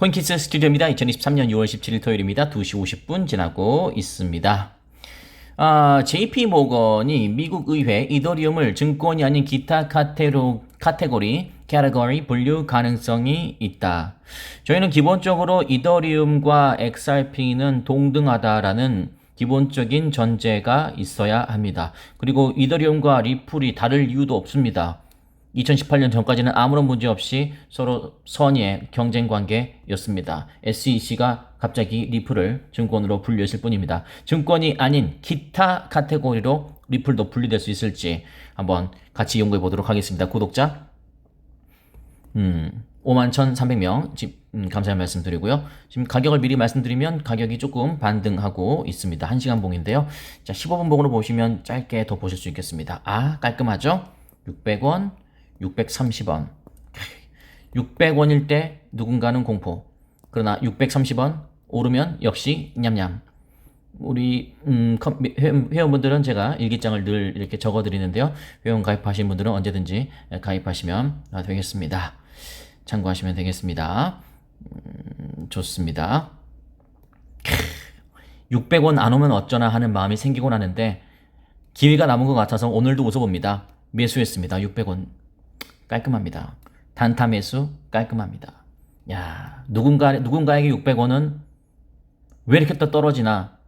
코인키스 스튜디오입니다. 2023년 6월 17일 토요일입니다. 2시 50분 지나고 있습니다. 아, JP 모건이 미국 의회 이더리움을 증권이 아닌 기타 카테로, 카테고리, 캐러거리 분류 가능성이 있다. 저희는 기본적으로 이더리움과 XRP는 동등하다라는 기본적인 전제가 있어야 합니다. 그리고 이더리움과 리플이 다를 이유도 없습니다. 2018년 전까지는 아무런 문제 없이 서로 선의의 경쟁 관계였습니다. SEC가 갑자기 리플을 증권으로 분류했을 뿐입니다. 증권이 아닌 기타 카테고리로 리플도 분류될 수 있을지 한번 같이 연구해 보도록 하겠습니다. 구독자 음, 51,300명 지금 음, 감사의 말씀 드리고요. 지금 가격을 미리 말씀드리면 가격이 조금 반등하고 있습니다. 1시간 봉인데요. 자, 15분 봉으로 보시면 짧게 더 보실 수 있겠습니다. 아, 깔끔하죠? 600원, 630원. 600원일 때 누군가는 공포. 그러나 630원 오르면 역시 냠냠. 우리 음, 회원분들은 제가 일기장을 늘 이렇게 적어드리는데요. 회원 가입하신 분들은 언제든지 가입하시면 되겠습니다. 참고하시면 되겠습니다. 음, 좋습니다. 600원 안 오면 어쩌나 하는 마음이 생기곤 하는데 기회가 남은 것 같아서 오늘도 웃어봅니다. 매수했습니다. 600원 깔끔합니다. 단타 매수 깔끔합니다. 야 누군가 누군가에게 600원은 왜 이렇게 또 떨어지나?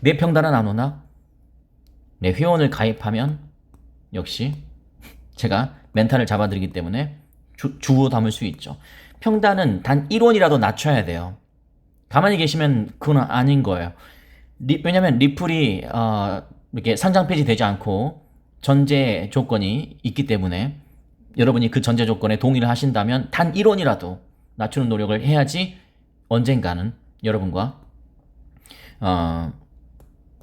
내 평단은 안 오나? 내 회원을 가입하면 역시 제가 멘탈을 잡아드리기 때문에 주, 주워 담을 수 있죠. 평단은 단 1원이라도 낮춰야 돼요. 가만히 계시면 그건 아닌 거예요. 리, 왜냐면 리플이 어, 이렇게 산장 폐지 되지 않고 전제 조건이 있기 때문에 여러분이 그 전제 조건에 동의를 하신다면 단 1원이라도 낮추는 노력을 해야지 언젠가는 여러분과 어,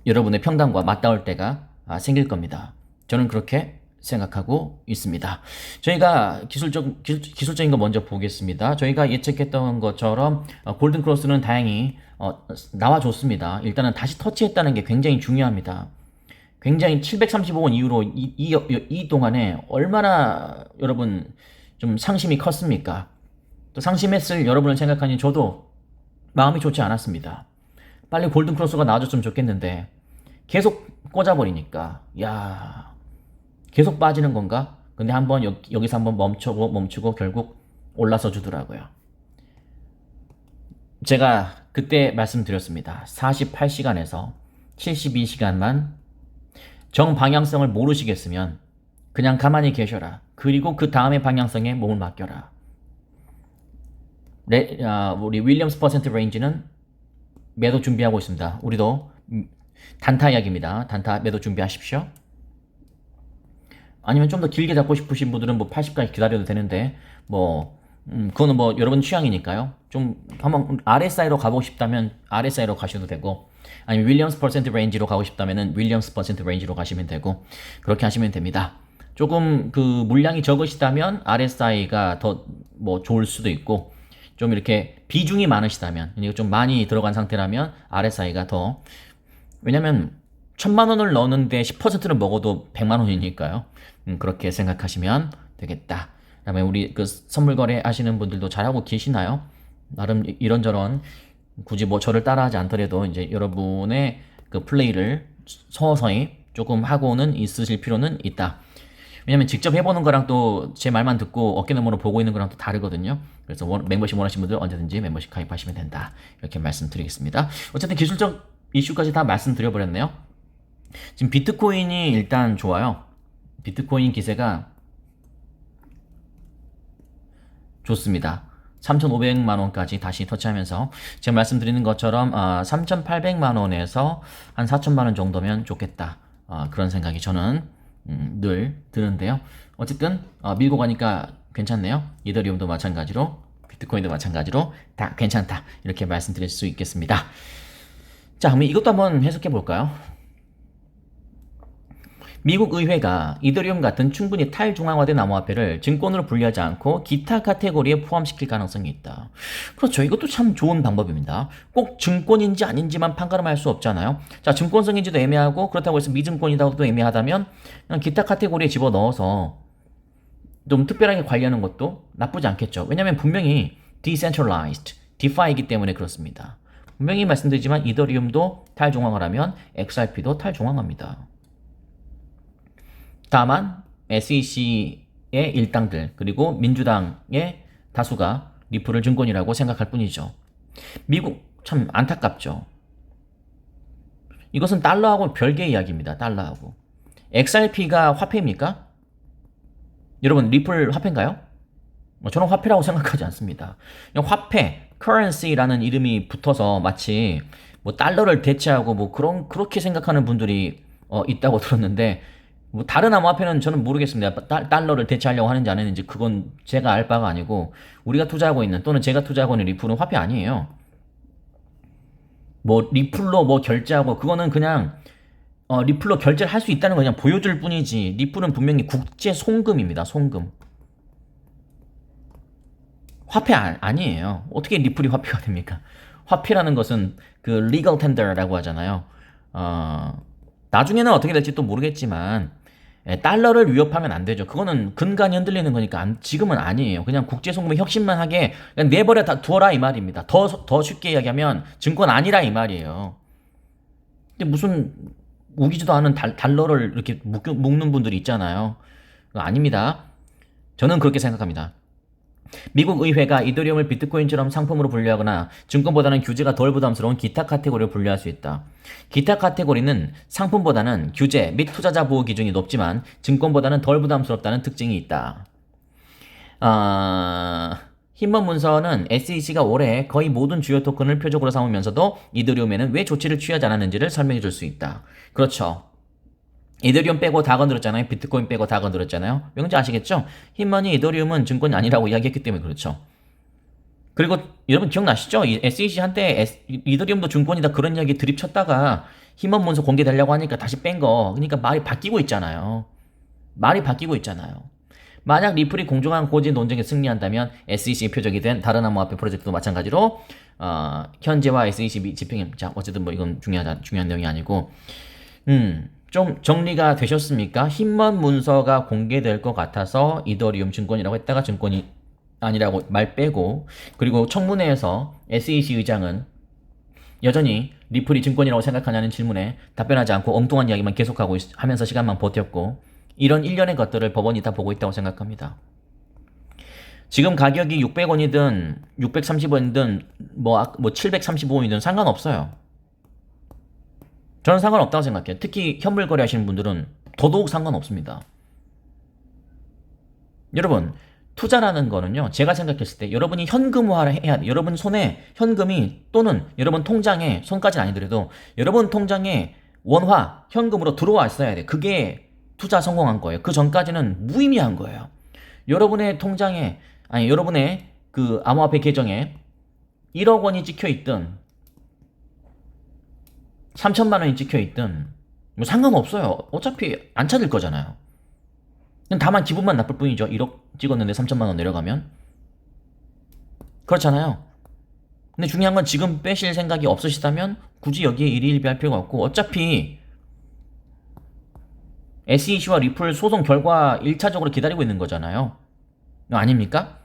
여러분의 평단과 맞닿을 때가 아, 생길 겁니다. 저는 그렇게 생각하고 있습니다. 저희가 기술적, 기술, 적인거 먼저 보겠습니다. 저희가 예측했던 것처럼 어, 골든 크로스는 다행히 어, 나와줬습니다. 일단은 다시 터치했다는 게 굉장히 중요합니다. 굉장히 735원 이후로 이, 이, 이 동안에 얼마나 여러분 좀 상심이 컸습니까? 또 상심했을 여러분을 생각하니 저도 마음이 좋지 않았습니다. 빨리 골든 크로스가 나와줬으면 좋겠는데 계속 꽂아버리니까 야 계속 빠지는 건가? 근데 한번 여, 여기서 한번 멈추고 멈추고 결국 올라서 주더라고요. 제가 그때 말씀드렸습니다. 48시간에서 72시간만 정방향성을 모르시겠으면 그냥 가만히 계셔라. 그리고 그 다음의 방향성에 몸을 맡겨라. 레, 아, 우리 윌리엄스 퍼센트 레인지는 매도 준비하고 있습니다. 우리도 음, 단타 이야기입니다. 단타 매도 준비하십시오. 아니면 좀 더 길게 잡고 싶으신 분들은 뭐 80까지 기다려도 되는데 뭐 음, 그거는 뭐 여러분 취향이니까요. 좀 한번 RSI로 가보고 싶다면 RSI로 가셔도 되고 아니면 윌리엄스 퍼센트 레인지로 가고 싶다면은 윌리엄스 퍼센트 레인지로 가시면 되고 그렇게 하시면 됩니다. 조금 그 물량이 적으시다면 RSI가 더 뭐 좋을 수도 있고 좀 이렇게 비중이 많으시다면 이게 좀 많이 들어간 상태라면 RSI가 더 왜냐면 천만 원을 넣었는데 10%는 먹어도 100만 원이니까요. 음, 그렇게 생각하시면 되겠다. 그다음에 우리 그 선물 거래 하시는 분들도 잘하고 계시나요? 나름 이- 이런저런 굳이 뭐 저를 따라하지 않더라도 이제 여러분의 그 플레이를 서서히 조금 하고는 있으실 필요는 있다. 왜냐면 직접 해보는 거랑 또 제 말만 듣고 어깨너머로 보고 있는 거랑 또 다르거든요. 그래서 원- 멤버십 원하시는 분들 언제든지 멤버십 가입하시면 된다. 이렇게 말씀드리겠습니다. 어쨌든 기술적 이슈까지 다 말씀드려버렸네요. 지금 비트코인이 일단 좋아요. 비트코인 기세가 좋습니다. 3,500만 원까지 다시 터치하면서 제가 말씀드리는 것처럼 아, 3,800만 원에서 한 4,000만 원 정도면 좋겠다. 아, 그런 생각이 저는 음, 늘 드는데요. 어쨌든 아, 밀고 가니까 괜찮네요. 이더리움도 마찬가지로 비트코인도 마찬가지로 다 괜찮다. 이렇게 말씀드릴 수 있겠습니다. 자, 그럼 이것도 한번 해석해 볼까요? 미국 의회가 이더리움 같은 충분히 탈중앙화된 암호화폐를 증권으로 분리하지 않고 기타 카테고리에 포함시킬 가능성이 있다. 그렇죠. 이것도 참 좋은 방법입니다. 꼭 증권인지 아닌지만 판가름할 수 없잖아요. 자, 증권성인지도 애매하고 그렇다고 해서 미증권이다고도 애매하다면 그냥 기타 카테고리에 집어넣어서 좀 특별하게 관리하는 것도 나쁘지 않겠죠. 왜냐하면 분명히 decentralized, DeFi이기 때문에 그렇습니다. 분명히 말씀드리지만 이더리움도 탈중앙을 하면 XRP도 탈중앙합니다. 다만 SEC의 일당들 그리고 민주당의 다수가 리플을 증권이라고 생각할 뿐이죠. 미국 참 안타깝죠. 이것은 달러하고 별개의 이야기입니다. 달러하고. XRP가 화폐입니까? 여러분 리플 화폐인가요? 뭐 저는 화폐라고 생각하지 않습니다. 그냥 화폐, currency라는 이름이 붙어서 마치 뭐 달러를 대체하고 뭐 그런 그렇게 생각하는 분들이 어, 있다고 들었는데 뭐 다른 암호화폐는 저는 모르겠습니다. 달, 달러를 대체하려고 하는지 안 하는지 그건 제가 알 바가 아니고 우리가 투자하고 있는 또는 제가 투자하고 있는 리플은 화폐 아니에요. 뭐 리플로 뭐 결제하고 그거는 그냥 어, 리플로 결제를 할 수 있다는 거 그냥 보여줄 뿐이지 리플은 분명히 국제 송금입니다. 송금. 화폐 아, 아니에요. 어떻게 리플이 화폐가 됩니까? 화폐라는 것은 그 legal tender라고 하잖아요. 어, 나중에는 어떻게 될지 또 모르겠지만 예, 달러를 위협하면 안 되죠. 그거는 근간이 흔들리는 거니까 안- 지금은 아니에요. 그냥 국제 송금의 혁신만 하게 그냥 내버려 다 두어라 이 말입니다. 더 더 쉽게 이야기하면 증권 아니라 이 말이에요. 근데 무슨 우기지도 않은 달, 달러를 이렇게 묶, 묶는 분들이 있잖아요. 아닙니다. 저는 그렇게 생각합니다. 미국 의회가 이더리움을 비트코인처럼 상품으로 분류하거나 증권보다는 규제가 덜 부담스러운 기타 카테고리로 분류할 수 있다. 기타 카테고리는 상품보다는 규제 및 투자자 보호 기준이 높지만 증권보다는 덜 부담스럽다는 특징이 있다. 아... 힘먼 문서는 SEC가 올해 거의 모든 주요 토큰을 표적으로 삼으면서도 이더리움에는 왜 조치를 취하지 않았는지를 설명해 줄 수 있다. 그렇죠. 이더리움 빼고 다 건드렸잖아요. 비트코인 빼고 다 건드렸잖아요. 명지 아시겠죠? 힘머니 이더리움은 증권이 아니라고 이야기했기 때문에 그렇죠. 그리고 여러분 기억나시죠? 이 SEC 한때 이더리움도 증권이다 그런 이야기 드립쳤다가 힘먼 문서 공개되려고 하니까 다시 뺀 거. 그러니까 말이 바뀌고 있잖아요. 말이 바뀌고 있잖아요. 만약 리플이 공정한 고지 논쟁에 승리한다면 SEC 표적이 된 다른 암호화폐 프로젝트도 마찬가지로 어, 현재와 SEC 집행 자 어쨌든 뭐 이건 중요하다 중요한 내용이 아니고 음, 좀 정리가 되셨습니까? 힘먼 문서가 공개될 것 같아서 이더리움 증권이라고 했다가 증권이 아니라고 말 빼고 그리고 청문회에서 SEC 의장은 여전히 리플이 증권이라고 생각하냐는 질문에 답변하지 않고 엉뚱한 이야기만 계속하고 있- 하면서 시간만 버텼고 이런 일련의 것들을 법원이 다 보고 있다고 생각합니다. 지금 가격이 600원이든 630원이든 뭐, 아- 뭐 735원이든 상관없어요. 저는 상관없다고 생각해요. 특히 현물 거래 하시는 분들은 더더욱 상관없습니다. 여러분, 투자라는 거는요, 제가 생각했을 때 여러분이 현금화를 해야 돼. 여러분 손에 현금이 또는 여러분 통장에, 손까지는 아니더라도 여러분 통장에 원화, 현금으로 들어와 있어야 돼. 그게 투자 성공한 거예요. 그 전까지는 무의미한 거예요. 여러분의 통장에, 아니, 여러분의 그 암호화폐 계정에 1억 원이 찍혀 있든 3천만 원이 찍혀 있든 뭐 상관없어요. 어차피 안 찾을 거잖아요. 다만 기분만 나쁠 뿐이죠. 1억 찍었는데 3천만 원 내려가면 그렇잖아요. 근데 중요한 건 지금 빼실 생각이 없으시다면 굳이 여기에 일희일비할 필요가 없고 어차피 SEC와 리플 소송 결과 1차적으로 기다리고 있는 거잖아요. 아닙니까?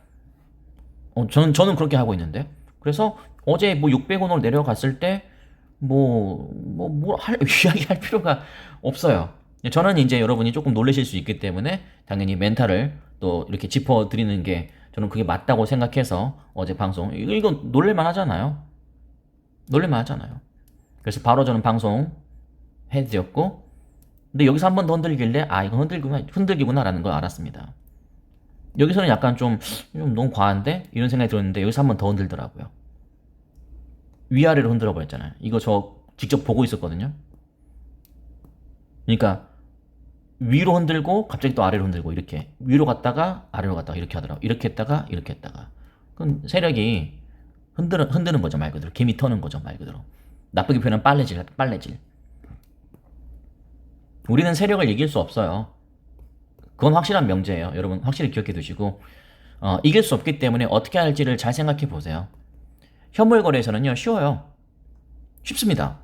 어, 저는 저는 그렇게 하고 있는데. 그래서 어제 뭐 600원으로 내려갔을 때 뭐, 뭐, 뭐, 할, 이야기할 필요가 없어요. 저는 이제 여러분이 조금 놀라실 수 있기 때문에 당연히 멘탈을 또 이렇게 짚어드리는 게 저는 그게 맞다고 생각해서 어제 방송, 이거, 이거 놀랄만 하잖아요. 놀랄만 하잖아요. 그래서 바로 저는 방송 해드렸고, 근데 여기서 한 번 더 흔들길래, 아, 이거 흔들기구나, 흔들기구나라는 걸 알았습니다. 여기서는 약간 좀, 좀 너무 과한데? 이런 생각이 들었는데, 여기서 한 번 더 흔들더라고요. 위아래로 흔들어 버렸잖아요. 이거 저 직접 보고 있었거든요. 그러니까 위로 흔들고 갑자기 또 아래로 흔들고 이렇게 위로 갔다가 아래로 갔다가 이렇게 하더라고. 이렇게 했다가 이렇게 했다가. 그건 세력이 흔드는 흔드는 거죠 말 그대로. 개미 터는 거죠 말 그대로. 나쁘게 표현하면 빨래질 빨래질. 우리는 세력을 이길 수 없어요. 그건 확실한 명제예요. 여러분 확실히 기억해 두시고 어, 이길 수 없기 때문에 어떻게 할지를 잘 생각해 보세요. 현물 거래에서는요 쉬워요. 쉽습니다.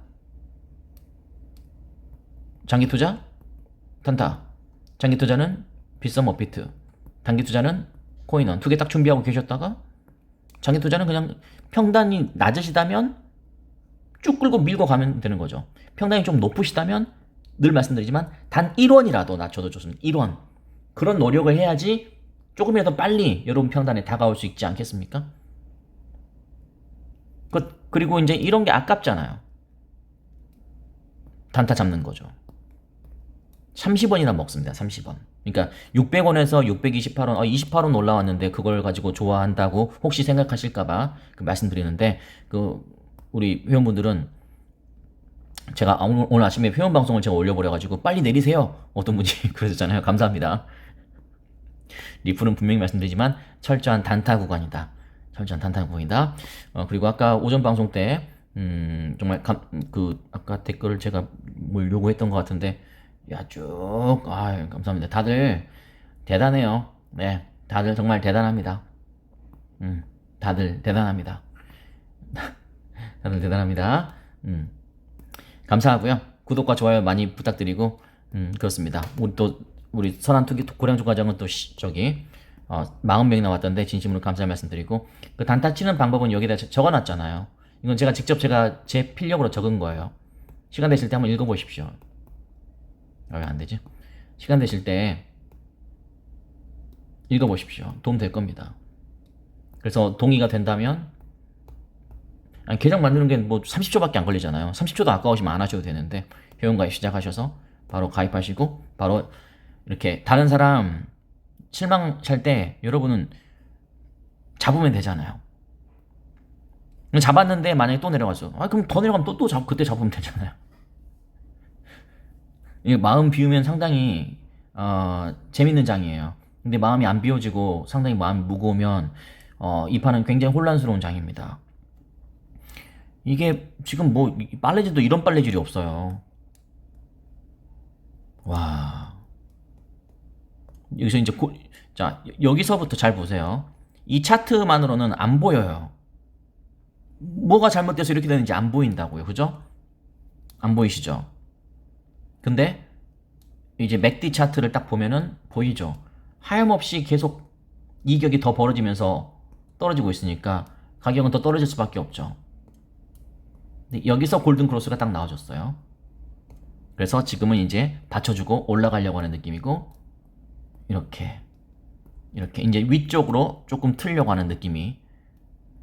장기 투자 단타. 장기 투자는 비썸 업비트. 단기 투자는 코인원 두 개 딱 준비하고 계셨다가 장기 투자는 그냥 평단이 낮으시다면 쭉 끌고 밀고 가면 되는 거죠. 평단이 좀 높으시다면 늘 말씀드리지만 단 1원이라도 낮춰도 좋습니다. 1원. 그런 노력을 해야지 조금이라도 빨리 여러분 평단에 다가올 수 있지 않겠습니까? 그, 그리고 이제 이런 게 아깝잖아요. 단타 잡는 거죠. 30원이나 먹습니다. 30원. 그러니까 600원에서 628원, 어, 28원 올라왔는데 그걸 가지고 좋아한다고 혹시 생각하실까봐 그 말씀드리는데 그 우리 회원분들은 제가 오늘, 오늘 아침에 회원 방송을 제가 올려버려가지고 빨리 내리세요. 어떤 분이 그러셨잖아요. 감사합니다. 리플은 분명히 말씀드리지만 철저한 단타 구간이다. 철저한 단타 구간이다. 어, 그리고 아까 오전 방송 때 음, 정말 감, 그 아까 댓글을 제가 뭘 요구했던 것 같은데 야 쭉, 아 감사합니다. 다들 대단해요. 네, 다들 정말 대단합니다. 음, 다들 대단합니다. 다들 대단합니다. 음, 감사하고요. 구독과 좋아요 많이 부탁드리고, 음, 그렇습니다. 우리 또 우리 선한 투기 고량주 과정은 또 시- 저기 어, 40명이 나왔던데 진심으로 감사 말씀드리고 그 단타 치는 방법은 여기다 적- 적어놨잖아요. 이건 제가 직접 제가 제 필력으로 적은 거예요. 시간 되실 때 한번 읽어보십시오. 왜 안 되지? 시간 되실 때 읽어보십시오. 도움 될 겁니다. 그래서 동의가 된다면 아니, 계정 만드는 게 뭐 30초밖에 안 걸리잖아요. 30초도 아까우시면 안 하셔도 되는데 회원가입 시작하셔서 바로 가입하시고 바로 이렇게 다른 사람 실망할 때 여러분은 잡으면 되잖아요. 잡았는데 만약에 또 내려가죠. 아 그럼 더 내려가면 또또 잡, 그때 잡으면 되잖아요. 마음 비우면 상당히 어, 재밌는 장이에요. 근데 마음이 안 비워지고 상당히 마음이 무거우면 어, 이 판은 굉장히 혼란스러운 장입니다. 이게 지금 뭐 빨래질도 이런 빨래질이 없어요. 와. 여기서 이제 고, 자 여기서부터 잘 보세요. 이 차트만으로는 안 보여요. 뭐가 잘못돼서 이렇게 되는지 안 보인다고요. 그죠? 안 보이시죠? 근데 이제 맥디 차트를 딱 보면은 보이죠. 하염없이 계속 이격이 더 벌어지면서 떨어지고 있으니까 가격은 더 떨어질 수밖에 없죠. 근데 여기서 골든 크로스가 딱 나와줬어요. 그래서 지금은 이제 받쳐주고 올라가려고 하는 느낌이고 이렇게 이렇게 이제 위쪽으로 조금 틀려고 하는 느낌이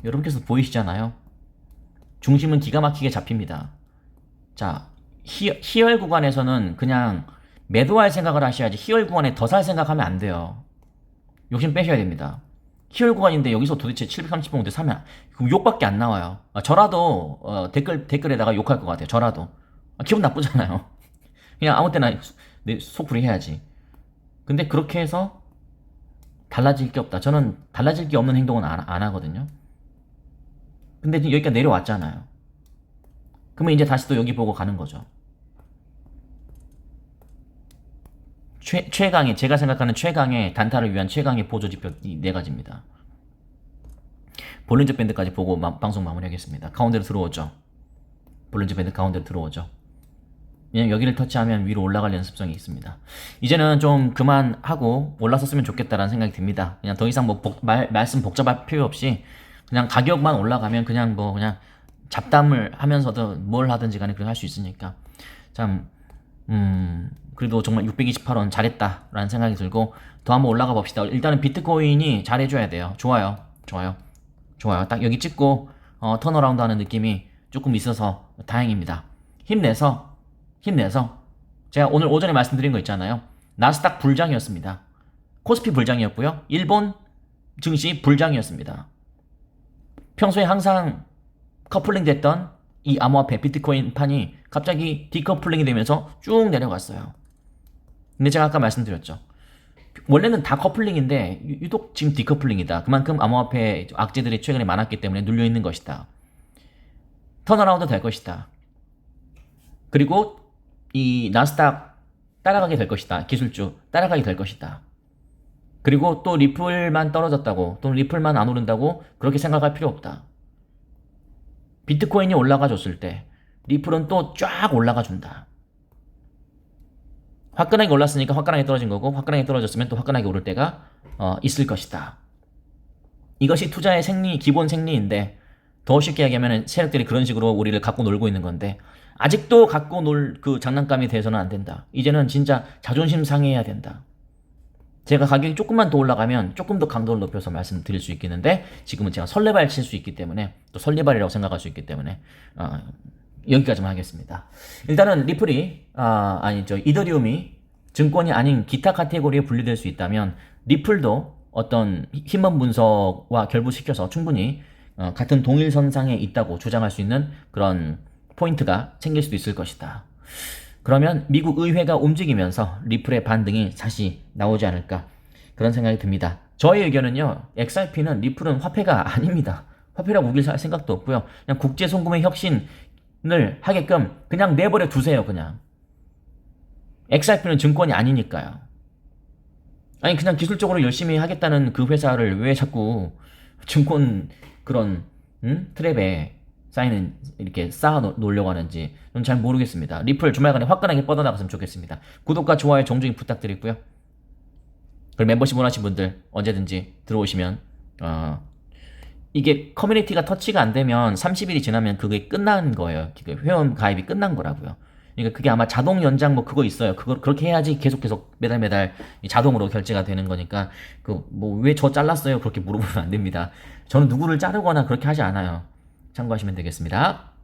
여러분께서 보이시잖아요. 중심은 기가 막히게 잡힙니다. 자, 희, 희열 구간에서는 그냥 매도할 생각을 하셔야지 희열 구간에 더 살 생각하면 안 돼요. 욕심 빼셔야 됩니다. 희열 구간인데 여기서 도대체 730원대 사면 그럼 욕밖에 안 나와요. 아, 저라도 어, 댓글 댓글에다가 욕할 것 같아요. 저라도 아, 기분 나쁘잖아요. 그냥 아무 때나 내 속풀이 해야지. 근데 그렇게 해서 달라질 게 없다. 저는 달라질 게 없는 행동은 안, 안 하거든요. 근데 지금 여기까지 내려왔잖아요. 그러면 이제 다시 또 여기 보고 가는 거죠. 최, 최강의 제가 생각하는 최강의 단타를 위한 최강의 보조 지표 이 네 가지입니다. 볼린저 밴드까지 보고 마- 방송 마무리하겠습니다. 가운데로 들어오죠. 볼린저 밴드 가운데로 들어오죠. 그냥 여기를 터치하면 위로 올라갈 연습성이 있습니다. 이제는 좀 그만하고 올라섰으면 좋겠다라는 생각이 듭니다. 그냥 더 이상 뭐 복- 말, 말씀 복잡할 필요 없이 그냥 가격만 올라가면 그냥 뭐 그냥 잡담을 하면서도 뭘 하든지 간에 그렇게 할 수 있으니까 참 음, 그래도 정말 628원 잘했다라는 생각이 들고 더 한번 올라가 봅시다. 일단은 비트코인이 잘해줘야 돼요. 좋아요. 좋아요. 좋아요. 딱 여기 찍고 어, 턴어라운드 하는 느낌이 조금 있어서 다행입니다. 힘내서 힘내서 제가 오늘 오전에 말씀드린 거 있잖아요. 나스닥 불장이었습니다. 코스피 불장이었고요. 일본 증시 불장이었습니다. 평소에 항상 커플링 됐던 이 암호화폐 비트코인 판이 갑자기 디커플링이 되면서 쭉 내려갔어요. 근데 제가 아까 말씀드렸죠. 원래는 다 커플링인데 유- 유독 지금 디커플링이다. 그만큼 암호화폐 악재들이 최근에 많았기 때문에 눌려 있는 것이다. 턴어라운드 될 것이다. 그리고 이 나스닥 따라가게 될 것이다. 기술주 따라가게 될 것이다. 그리고 또 리플만 떨어졌다고 또는 리플만 안 오른다고 그렇게 생각할 필요 없다. 비트코인이 올라가 줬을 때 리플은 또 쫙 올라가 준다. 화끈하게 올랐으니까 화끈하게 떨어진 거고 화끈하게 떨어졌으면 또 화끈하게 오를 때가 어, 있을 것이다. 이것이 투자의 생리, 기본 생리인데 더 쉽게 얘기하면 세력들이 그런 식으로 우리를 갖고 놀고 있는 건데 아직도 갖고 놀 그 장난감이 돼서는 안 된다. 이제는 진짜 자존심 상해야 된다. 제가 가격이 조금만 더 올라가면 조금 더 강도를 높여서 말씀드릴 수 있겠는데 지금은 제가 설레발 칠 수 있기 때문에 또 설레발이라고 생각할 수 있기 때문에 어, 여기까지만 하겠습니다. 일단은 리플이 아 아니 저 이더리움이 증권이 아닌 기타 카테고리에 분리될 수 있다면 리플도 어떤 힘먼 분석과 결부시켜서 충분히 어, 같은 동일선상에 있다고 주장할 수 있는 그런 포인트가 생길 수도 있을 것이다. 그러면 미국 의회가 움직이면서 리플의 반등이 다시 나오지 않을까 그런 생각이 듭니다. 저의 의견은요, XRP는 리플은 화폐가 아닙니다. 화폐라고 우길 생각도 없고요. 그냥 국제 송금의 혁신을 하게끔 그냥 내버려 두세요, 그냥. XRP는 증권이 아니니까요. 아니 그냥 기술적으로 열심히 하겠다는 그 회사를 왜 자꾸 증권 그런 음? 트랩에 쌓이는 이렇게 쌓아 놓- 놓으려고 하는지 좀 잘 모르겠습니다. 리플 주말간에 화끈하게 뻗어나갔으면 좋겠습니다. 구독과 좋아요 종종 부탁드리고요. 그리고 멤버십 원하신 분들 언제든지 들어오시면 어, 이게 커뮤니티가 터치가 안 되면 30일이 지나면 그게 끝난 거예요. 그 회원 가입이 끝난 거라고요. 그러니까 그게 아마 자동 연장 뭐 그거 있어요. 그거 그렇게 해야지 계속 계속 매달 매달 이 자동으로 결제가 되는 거니까 그 뭐 왜 저 잘랐어요? 그렇게 물어보면 안 됩니다. 저는 누구를 자르거나 그렇게 하지 않아요. 참고하시면 되겠습니다.